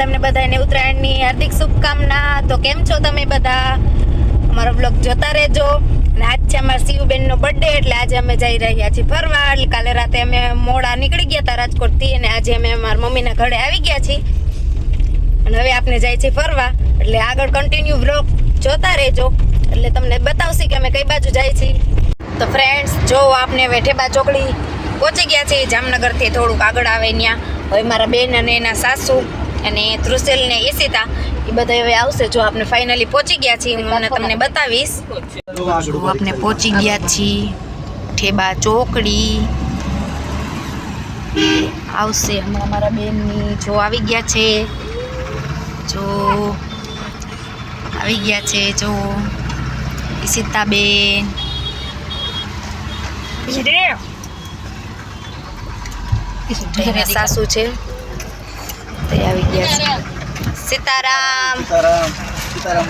તમને બધાને ઉત્તરાયણની હાર્દિક શુભકામના. તો કેમ છો તમે બધા? અમારો બ્લોગ જોતા રહેજો. અને આજ છે અમારા શિવબેનનો બર્થડે એટલે આજે અમે જઈ રહ્યા છીએ ફરવા એટલે કાલે રાતે અમે મોડા નીકળી ગયા હતા રાજકોટથી અને આજે અમે અમારા મમ્મીના ઘરે આવી ગયા છીએ. અને હવે આપણે જાય છીએ ફરવા. એટલે આગળ કન્ટિન્યુ બ્લોગ જોતા રહેજો. એટલે તમને બતાવશે કે અમે કઈ બાજુ જાય છીએ. તો ફ્રેન્ડ્સ જો આપને હવે ઠેબા ચોકડી પહોંચી ગયા છે જામનગરથી થોડુંક આગળ આવે ત્યાં હવે મારા બેન અને એના સાસુ. અને ધ્રુસેલ ને ઈશિતા એ બધા હવે આવશે. જો આપણે ફાઇનલી પહોંચી ગયા છીએ હું તમને બતાવીશ. આપણે પહોંચી ગયા છીએ ઠેબા ચોકડી. આવશે હમણાં મારા બેનની. જો આવી ગયા છે જો આવી ગયા છે જો ઈશિતાબેન બેન. સાસુ છે. તે આવી ગયા છે. સીતારામ. સીતારામ.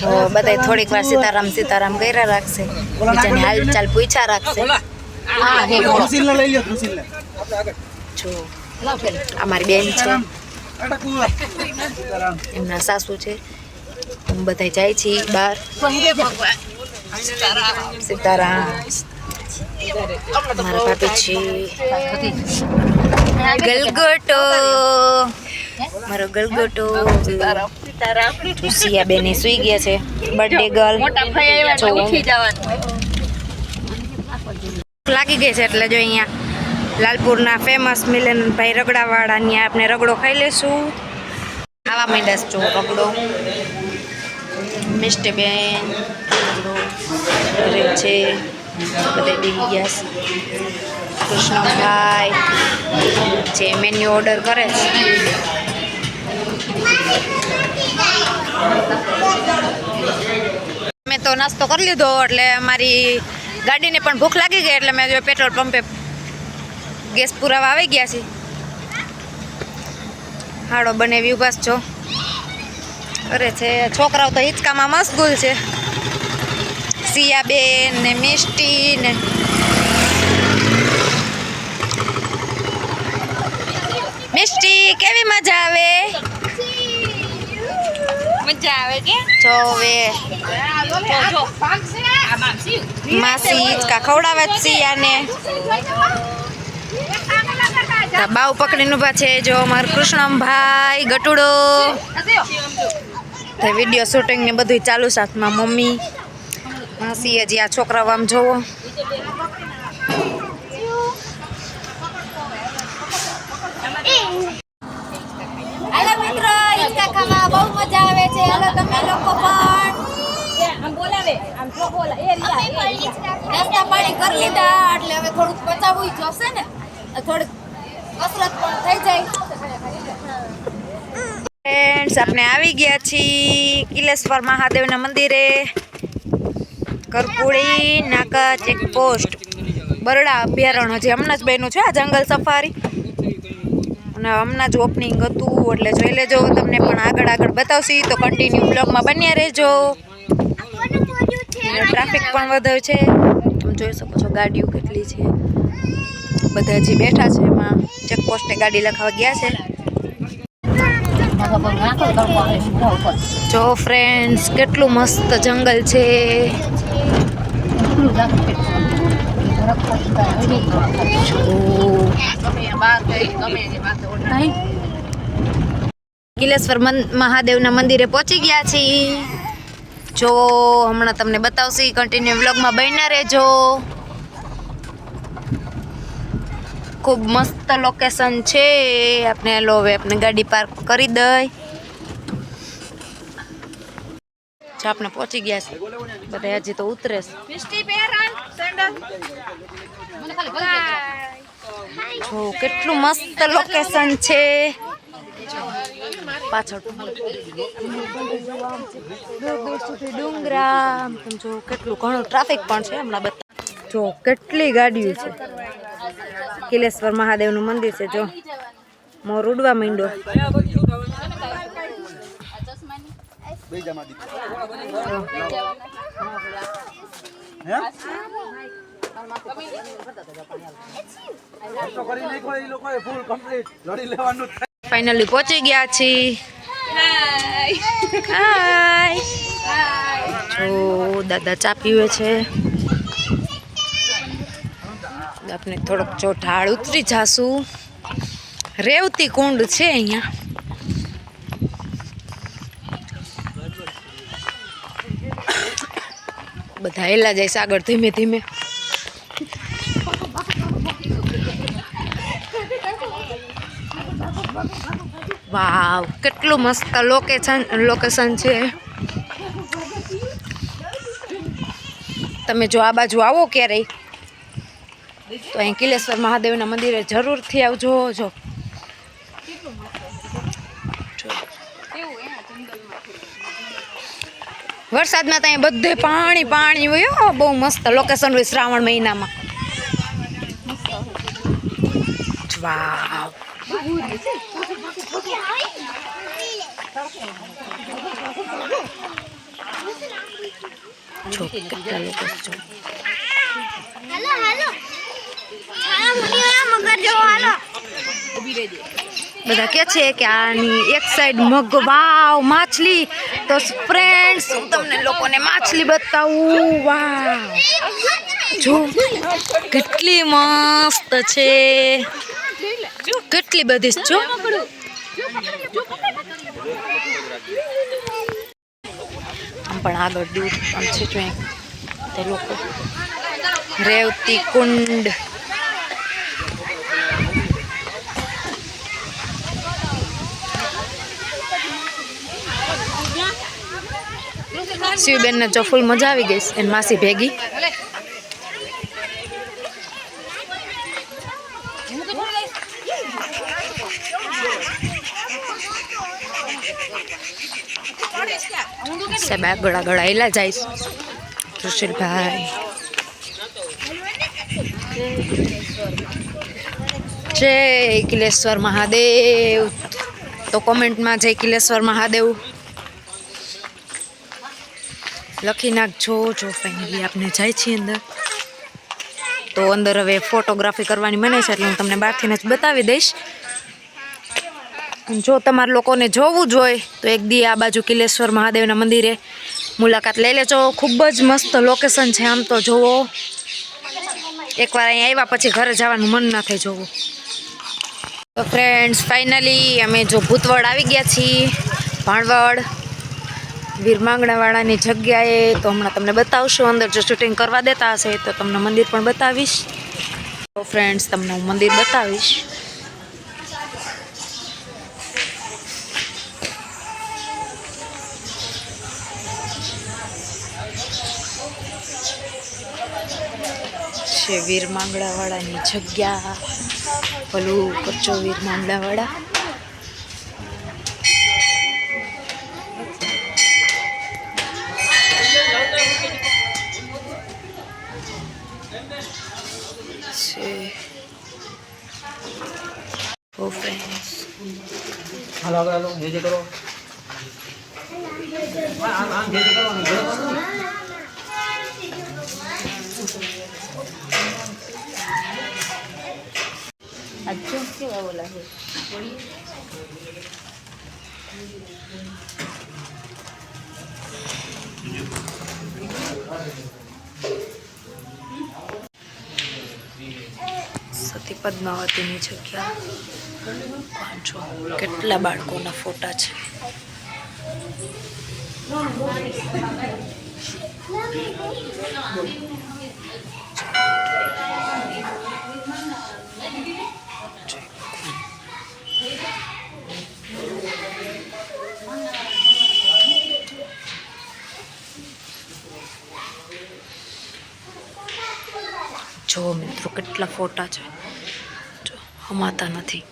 જો બધા થોડીક વાર સીતારામ સીતારામ કર્યા રાખશે. બીજાની હાલચાલ પૂછા રાખશે. હા હે બોલો. જો અમારી બેન છે. એમના સાસુ છે. અમે બધા જાય છીએ બહાર. સીતારામ. મારા પાપી છે. ગલગોટો. મારો ગલગોટો. સિયા બેને સુઈ ગયા છે. બર્થડે ગર્લ લાગી ગઈ છે એટલે જો અહીંયા લાલપુરના ફેમસ મિલનભાઈ રગડાવાળા ત્યાં આપણે રગડો ખાઈ લેશું ખાવા માંડ્યા છો રગડો. મિસ્ટી બેન રગડો. છે. બધે દેવી ગયા છે. કૃષ્ણભાઈ જે મેન્યુ ઓર્ડર કરે છે. મેં તો નાસ્તો કરી લીધો, એટલે મારી ગાડીને પણ ભૂખ લાગી ગઈ, એટલે મેં જો પેટ્રોલ પંપે ગેસ પુરાવા આવી ગયા છે. હાડો બને વ્યુભાસ છો. અરે છે, છોકરાઓ તો હિંચકામાં મશગુલ છે. સિયાબેન ને મિષ્ટી ને મિષ્ટી કેવી મજા આવે? મજા આવે કે? જો હવે માસી હિંચકા ખવડાવે જ સિયાને બાવ પકડીને ઊભા છે જો અમારો કૃષ્ણભાઈ ગટુડો. વીડિયો શૂટિંગ ને બધું ચાલુ સાથમાં મમ્મી. માસી હજી આ છોકરાઓ આમ જોવો હાલો મિત્રો હિંચકા ખાવા બહુ મજા આવે છે હાલો તમે લોકો પણ આમ જો બોલા એ રિયા નાસ્તા પાણી કરી લીધા એટલે હવે થોડુંક પચાવવું જશે ને. થોડીક કસરત પણ થઈ જાય. ફ્રેન્ડ્સ આપણે આવી ગયા છીએ કિલેશ્વર મહાદેવના મંદિરે. કરપુડી નાકા ચેકપોસ્ટ. બરડા અભયારણ્ય હજી હમણાં જ બન્યું છે આ જંગલ સફારી. અને હમણાં જ ઓપનિંગ હતું એટલે જોઈ લેજો. તમને પણ આગળ આગળ બતાવશી. તો કન્ટિન્યુ બ્લોગમાં બન્યા રહેજો. ટ્રાફિક પણ વધ્યો છે. તમે જોઈ શકો છો ગાડીઓ કેટલી છે. બધા હજી બેઠા છે એમાં ચેકપોસ્ટે ગાડી લખાવા ગયા છે. જો ફ્રેન્ડ્સ કેટલું મસ્ત જંગલ છે. જો. કિલેશ્વર મહાદેવના મંદિરે પહોંચી ગયા છીએ. જો હમણાં તમને બતાવશે કન્ટિન્યુ વ્લોગમાં બન્યા રહેજો. ખૂબ મસ્ત લોકેશન છે. આપણે લો હવે આપણે ગાડી પાર્ક કરી દઈ. આપણે પહોંચી ગયા છે. બધા હજી તો ઉતરે છે. જો કેટલું મસ્ત લોકેશન છે. પાછળ દૂર દૂર સુધી ડુંગરા તમે જો કેટલું ઘણું ટ્રાફિક પણ છે હમણાં બધા જો કેટલી ગાડીઓ છે. કિલેશ્વર મહાદેવનું મંદિર છે જો. મોર ઉડવા લોકોએ ફૂલ કમ્પ્લીટ લડી લેવાનું. ફાઇનલી પહોંચી ગયા છીએ. હાય જો દાદા ચા પીવે છે. આપણે થોડોક જો ઉતરી જાશું. રેવતી કુંડ છે અહીંયા. બધા હેલા જાય આગળ ધીમે ધીમે. વાવ, કેટલું મસ્ત લોકેશન લોકેશન છે. તમે જો આ બાજુ આવો ક્યારેય. તો અહીં કિલેશ્વર મહાદેવના મંદિરે જરૂરથી આવજો, જો. વરસાદમાં ત્યાં બધે પાણી પાણી હોય બહુ મસ્ત લોકેશન હોય શ્રાવણ મહિનામાં. વાવ. બધા કે છે કે આની એક સાઈડ મગ, વાવ, માછલી. તો ફ્રેન્ડ્સ હું તમને લોકોને માછલી બતાવું. વાવ. જો, કેટલી મસ્ત છે. કેટલી બધી, જો. આમ પણ આગળ દૂર આમ છે જો તે લોકો. રેવતી કુંડ. શિવબેનને જો ફૂલ મજા આવી ગઈ એમ માસી ભેગી. સાહેબ આગળ આગળ આવેલા જાય છે. સુશીલભાઈ જય કિલેશ્વર મહાદેવ. તો કોમેન્ટમાં જય કિલેશ્વર મહાદેવ. લખી નાખજો, જો ફેમિલી આપણે જાય છીએ અંદર. તો અંદર હવે ફોટોગ્રાફી કરવાની મને છે, એટલે હું તમને બહારથી જ બતાવી દઈશ. જો તમારા લોકોને જોવું જ હોય, તો એક દી આ બાજુ કિલેશ્વર મહાદેવના મંદિરે મુલાકાત લઈ લેજો. ખૂબ જ મસ્ત લોકેશન છે આમ તો, જોવો. એકવાર અહીંયા આવ્યા પછી ઘરે જવાનું મન ના થાય જોવું. તો ફ્રેન્ડ્સ ફાઇનલી અમે જો ભૂતવડ આવી ગયા છીએ, ભાણવડ. વીરમાંગણાવાળાની જગ્યાએ તો હમણાં તમને બતાવશું, અંદર જો શૂટિંગ કરવા દેતા હશે તો તમને મંદિર પણ બતાવીશ. તો ફ્રેન્ડ્સ તમને હું મંદિર બતાવીશ. છે વીર માંગડાવાળાની જગ્યા. ભલું કચ્છો વીર માંગડાવાળા. હાલો હાલો જે કરો. આમ આમ જે જે જે છે સતી પદ્માવતીની જગ્યા. વાંચો કેટલા બાળકોના ફોટા છે? જો મિત્રો કેટલા ફોટા છે. જો હમાતા નથી.